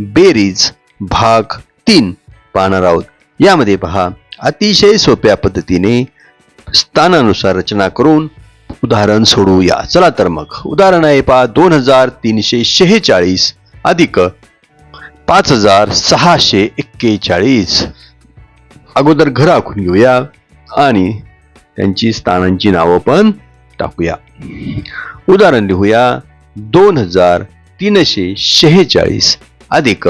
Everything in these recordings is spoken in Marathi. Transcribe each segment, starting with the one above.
बेरीज भाग तीन पाहणार आहोत. यामध्ये पहा अतिशय सोप्या पद्धतीने स्थानानुसार रचना करून उदाहरण सोडवूया. चला तर मग उदाहरण आहे पहा दोन हजार तीनशे शेहेचाळीस अधिक पाच हजार सहाशे एक्केचाळीस. अगोदर घर आखून घेऊया आणि त्यांची स्थानांची नावं पण टाकूया. उदाहरण लिहूया दोन हजार तीनशे शेहेचाळीस. अधिक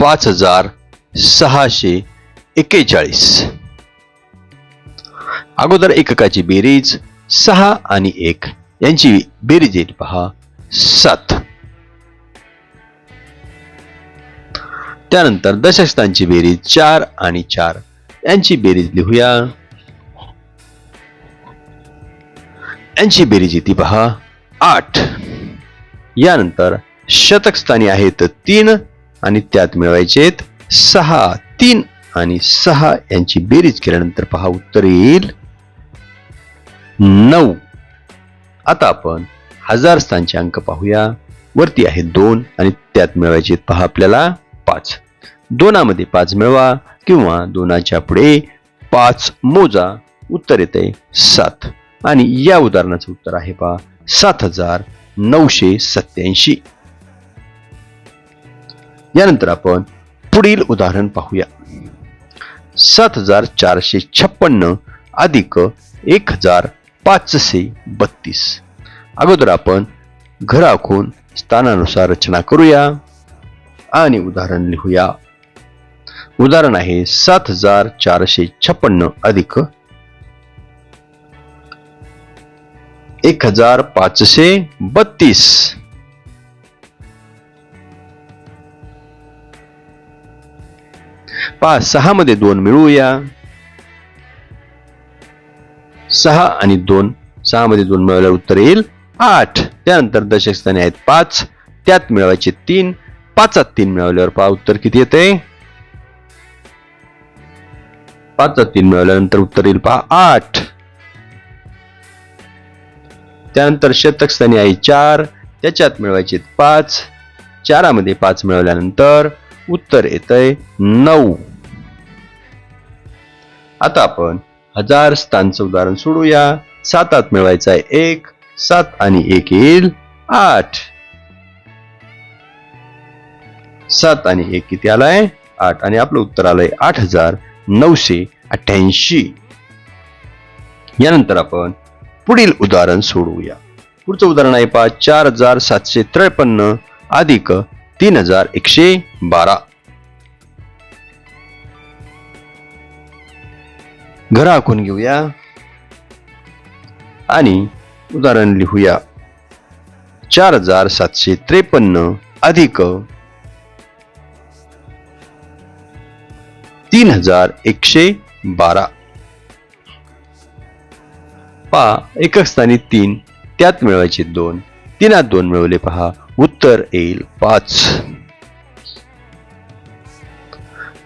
पाच हजार सहाशे एक्केचाळीस अगोदर एककाची बेरीज सहा आणि एक. यांची बेरीज येईल पहा सात. त्यानंतर दशस्थांची बेरीज चार आणि चार. यांची बेरीज लिहूया. यांची बेरीज येते पहा आठ. यानंतर शतक स्थानी आहेत तीन आणि त्यात मिळवायचेत सहा. तीन आणि सहा यांची बेरीज केल्यानंतर पहा उत्तर येईल. नऊ. आता आपण हजार स्थानचे अंक पाहूया. वरती आहे दोन आणि त्यात मिळवायचे पहा आपल्याला पाच. दोनामध्ये पाच मिळवा किंवा दोनाच्या पुढे पाच मोजा. उत्तर येते सात. आणि या उदाहरणाचं उत्तर आहे पहा सात हजार नऊशे सत्याऐंशी यानंतर आपण पुढील उदाहरण पाहूया. सात हजार चारशे छप्पन्न अधिक एक हजार पाचशे बत्तीस. अगोदर आपण घर आखून स्थानानुसार रचना करूया आणि उदाहरण लिहूया. उदाहरण आहे सात हजार चारशे छप्पन्न अधिक एक हजार पाचशे बत्तीस. पहा सहा मध्ये दोन मिळवूया सहा आणि दोन सहा मध्ये दोन मिळवल्यावर उत्तर येईल आठ. त्यानंतर दशक स्थाने आहेत पाच त्यात मिळवायचे तीन पाचात तीन मिळवल्यावर पहा उत्तर किती येते? पाचात तीन मिळवल्यानंतर उत्तर येईल पहा आठ. त्यानंतर शतकस्थानी आहे चार त्याच्यात मिळवायचे पाच चारामध्ये पाच मिळवल्यानंतर उत्तर येतंय नऊ. आता आपण हजार स्थानचं उदाहरण सोडूया. सातात मिळवायचं आहे एक सात आणि एक येईल आठ. सात आणि एक किती आलाय? आठ आणि आपलं उत्तर आलंय आठ हजार नऊशे अठ्ठ्याऐंशी. यानंतर आपण पुढील उदाहरण सोडवूया. पुढचं उदाहरण आहे पहा चार हजार सातशे त्रेपन्न अधिक तीन हजार एकशे बारा. घर आखून घेऊया. आणि उदाहरण लिहूया. चार हजार सातशे त्रेपन्न अधिक तीन हजार एकशे बारा. पहा एकच स्थानी तीन त्यात मिळवायचे दोन. तीनात दोन मिळवले पहा. उत्तर येईल पाच.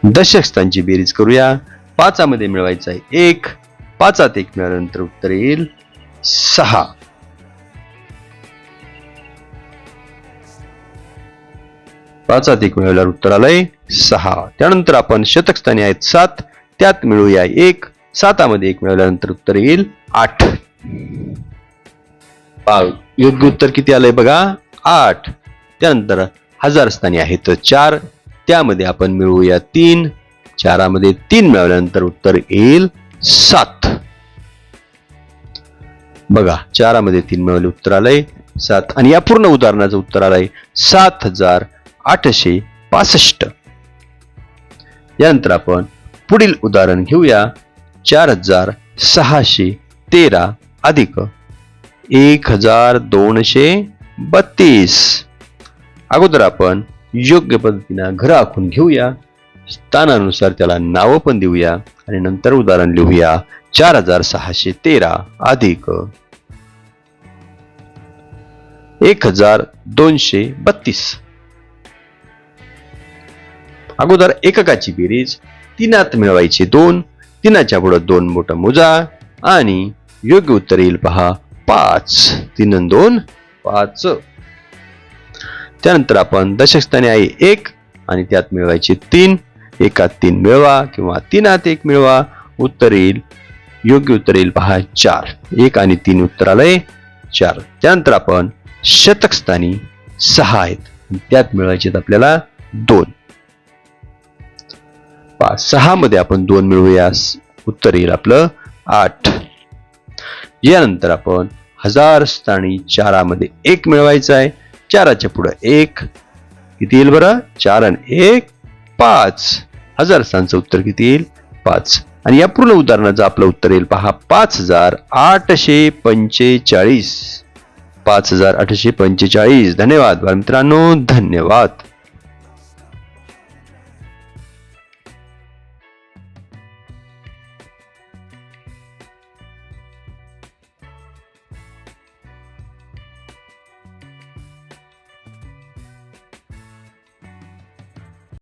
दशक स्थानची बेरीज करूया. पाचामध्ये मिळवायचं आहे एक. पाचात एक मिळाल्यानंतर उत्तर येईल सहा. पाचात एक मिळवल्यावर उत्तर आलंय सहा. त्यानंतर आपण शतक स्थानी आहेत सात. त्यात मिळूया एक. सातामध्ये एक मिळवल्यानंतर उत्तर येईल आठ. योग्य उत्तर किती आलंय बघा? आठ. त्यानंतर हजार स्थानी आहेत चार. त्यामध्ये आपण मिळवूया तीन. चारामध्ये तीन मिळवल्यानंतर उत्तर येईल सात. बघा चारामध्ये तीन मिळवले उत्तर आलंय सात. आणि या पूर्ण उदाहरणाचं उत्तर आलंय सात हजार आठशे पासष्ट. यानंतर आपण पुढील उदाहरण घेऊया. चार हजार सहाशे तेरा अधिक एक हजार दोनशे बत्तीस. अगोदर आपण योग्य पद्धतीनं घर आखून घेऊया. स्थानानुसार त्याला नावं पण देऊया आणि नंतर उदाहरण लिहूया. चार हजार सहाशे तेरा अधिक एक हजार दोनशे बत्तीस. अगोदर एककाची बेरीज तीनात मिळवायची दोन तीनाच्या पुढं दोन बोटं मोजा आणि योग्य उत्तर येईल पहा पाच. तीन दोन पाच. त्यानंतर आपण दशकस्थानी आहे एक आणि त्यात मिळवायचे तीन. एकात तीन मिळवा किंवा तीनात एक मिळवा. उत्तर येईल योग्य उत्तर येईल पहा चार. एक आणि तीन उत्तर आलंय चार. त्यानंतर आपण शतकस्थानी सहा आहेत. त्यात मिळवायचे आपल्याला दोन. पाच सहा मध्ये आपण दोन मिळवूया. उत्तर येईल आपलं आठ. यानंतर आपण हजार स्थानी चारामध्ये एक मिळवायचं आहे. चाराच्या पुढं एक. किती येईल बरं? चार आणि एक पाच. हजार स्थानचं उत्तर किती येईल? पाच. आणि या पूर्ण उदाहरणाचं आपलं उत्तर येईल पहा पाच हजार आठशे पंचेचाळीस. पाच हजार आठशे पंचेचाळीस. धन्यवाद मित्रांनो धन्यवाद.